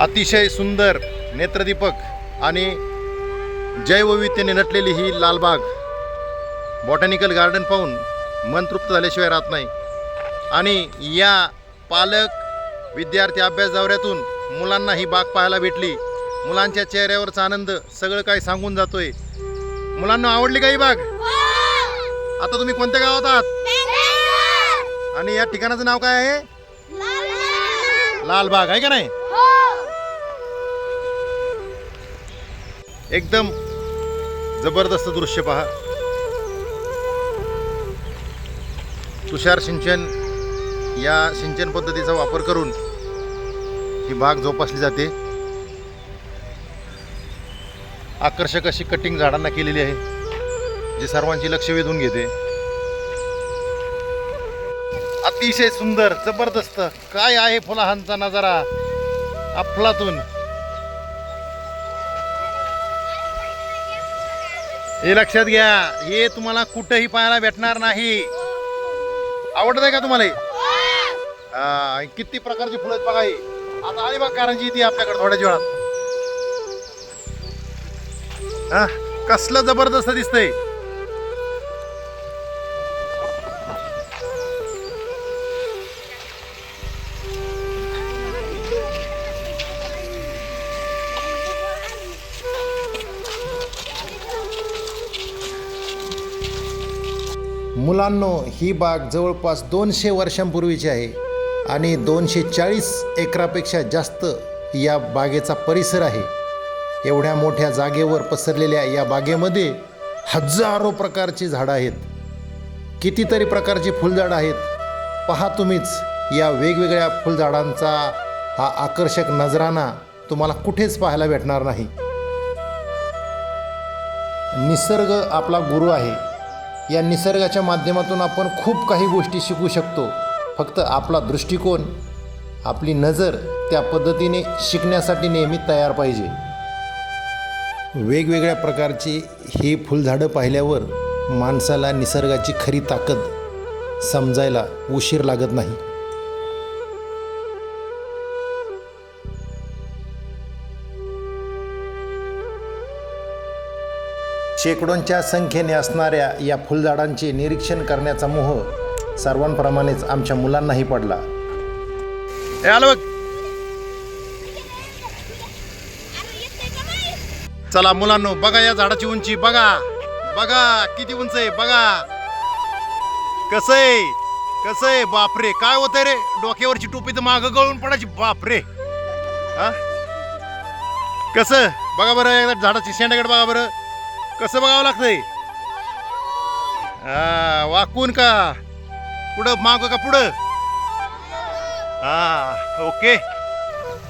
अतिशय सुंदर नेत्रदीपक आणि जैवविविधतेने नटलेली ही लालबाग बॉटॅनिकल गार्डन पाहून मन तृप्त झाल्याशिवाय राहत नाही. आणि या पालक विद्यार्थी अभ्यास दौऱ्यातून मुलांना ही बाग पाहायला भेटली. मुलांच्या चेहऱ्यावरचा आनंद सगळं काही सांगून जातोय. मुलांना आवडली का ही बाग? आता तुम्ही कोणत्या गावात आहात? आणि या ठिकाणाचं नाव काय आहे? लालबाग आहे का नाही? एकदम जबरदस्त दृश्य पहा. तुषार सिंचन या सिंचन पद्धतीचा वापर करून ही बाग जोपासली जाते. आकर्षक अशी कटिंग झाडांना केलेली आहे जी सर्वांची लक्ष वेधून घेते. अतिशय सुंदर जबरदस्त काय आहे फुलाहांचा नजारा? अफलातून. हे लक्षात घ्या हे तुम्हाला कुठंही पाहायला भेटणार नाही. आवडत आहे का तुम्हाला हे? किती प्रकारची फुलं आहेत बघा ही. आता आली बघ कारंजी येते आपल्याकडे थोड्याच वेळात. हा कसलं जबरदस्त दिसतंय. मुलांनो ही बाग जवळपास दोनशे वर्षांपूर्वीची आहे आणि दोनशे चाळीस एकरापेक्षा जास्त या बागेचा परिसर आहे. एवढ्या मोठ्या जागेवर पसरलेल्या या बागेमध्ये हजारो प्रकारची झाडं आहेत. कितीतरी प्रकारची फुलझाडं आहेत. पहा तुम्हीच या वेगवेगळ्या फुलझाडांचा हा आकर्षक नजराना तुम्हाला कुठेच पाहायला भेटणार नाही. निसर्ग आपला गुरु आहे. या निसर्गाच्या माध्यमातून आपण खूप काही गोष्टी शिकू शकतो. फक्त आपला दृष्टिकोन आपली नजर त्या पद्धतीने शिकण्यासाठी नेहमी तयार पाहिजे. वेगवेगळ्या प्रकारची ही फुलझाडं पाहिल्यावर माणसाला निसर्गाची खरी ताकद समजायला उशीर लागत नाही. शेकडोंच्या संख्येने असणाऱ्या या फुलझाडांचे निरीक्षण करण्याचा मोह सर्वांप्रमाणेच आमच्या मुलांनाही पडला. बघ. चला मुलांनो बघा या झाडाची उंची बघा. बघा किती उंच आहे बघा. कसं आहे? कसं आहे? बापरे काय होतंय रे? डोक्यावरची टोपी तर मागं गळून पडायची बापरे. हा? कसं? बघा बरं झाडाची शेंडाकडे बघा बरं. कसं बघावं लागतंय? हा वाकून का? पुढं माग का पुढं? हा ओके.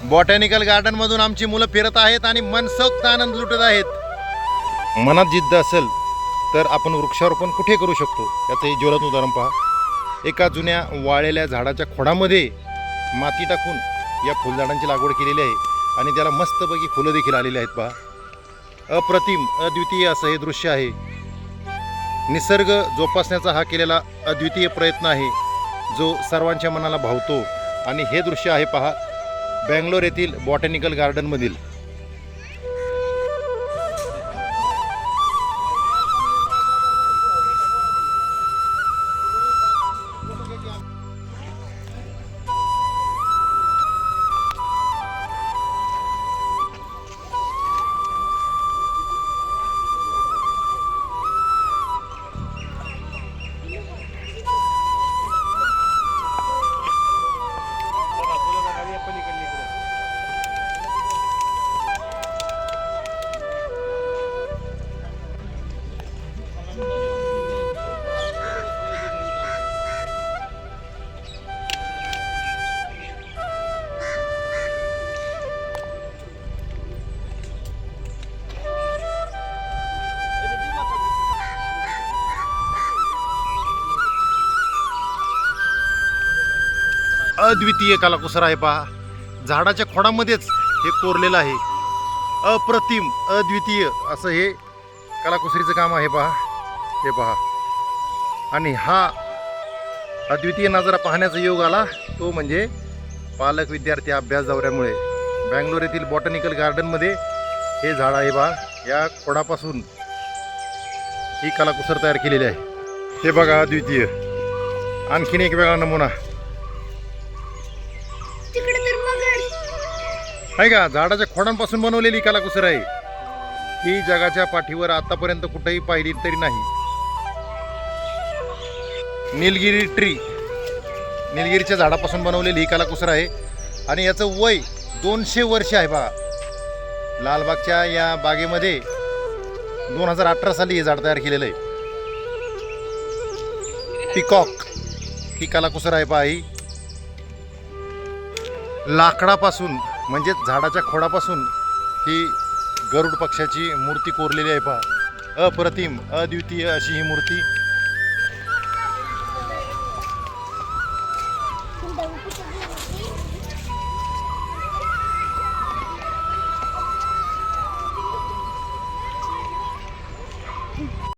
बॉटॅनिकल गार्डन मधून आमची मुलं फिरत आहेत आणि मनसोक्त आनंद लुटत आहेत. मनात जिद्द असेल तर आपण वृक्षारोपण कुठे करू शकतो? याचं हे ज्वलंत उदाहरण पहा. एका जुन्या वाळलेल्या झाडाच्या खोडामध्ये माती टाकून या फुलझाडांची लागवड केलेली आहे. आणि त्याला मस्तपैकी फुलं देखील आलेली आहेत पहा. अप्रतिम अद्वितीय असं हे दृश्य आहे. निसर्ग जोपासण्याचा हा केलेला अद्वितीय प्रयत्न आहे जो सर्वांच्या मनाला भावतो. आणि हे दृश्य आहे पहा बँगलोर येथील बॉटॅनिकल गार्डनमधील. अद्वितीय कलाकुसर आहे पहा. झाडाच्या खोडामध्येच हे कोरलेलं आहे. अप्रतिम अद्वितीय असं हे कलाकुसरीचं काम आहे पहा. हे पहा. आणि हा अद्वितीय नजारा पाहण्याचा योग आला. तो म्हणजे पालक विद्यार्थी अभ्यास दौऱ्यामुळे. बँगलोर येथील बॉटनिकल गार्डनमध्ये हे झाड आहे बा या खोडापासून ही कलाकुसर तयार केलेली आहे. हे बघा अद्वितीय. आणखीन एक वेगळा नमुना. आहे का? झाडाच्या खोडांपासून बनवलेली कलाकुसर आहे. ही जगाच्या पाठीवर आतापर्यंत कुठेही पाहिली तरी नाही. निलगिरी ट्री निलगिरीच्या झाडापासून बनवलेली ही कलाकुसर आहे. आणि याचं वय दोनशे वर्ष आहे बघा. लालबागच्या या बागेमध्ये दोन हजार अठरा साली हे झाड तयार केलेलं आहे. पिकॉक. ही कलाकुसर आहे पहा ही. लाकडापासून म्हणजेच झाडाच्या खोडापासून ही गरुड पक्षाची मूर्ती कोरलेली आहे पहा. अप्रतिम अद्वितीय अशी ही मूर्ती.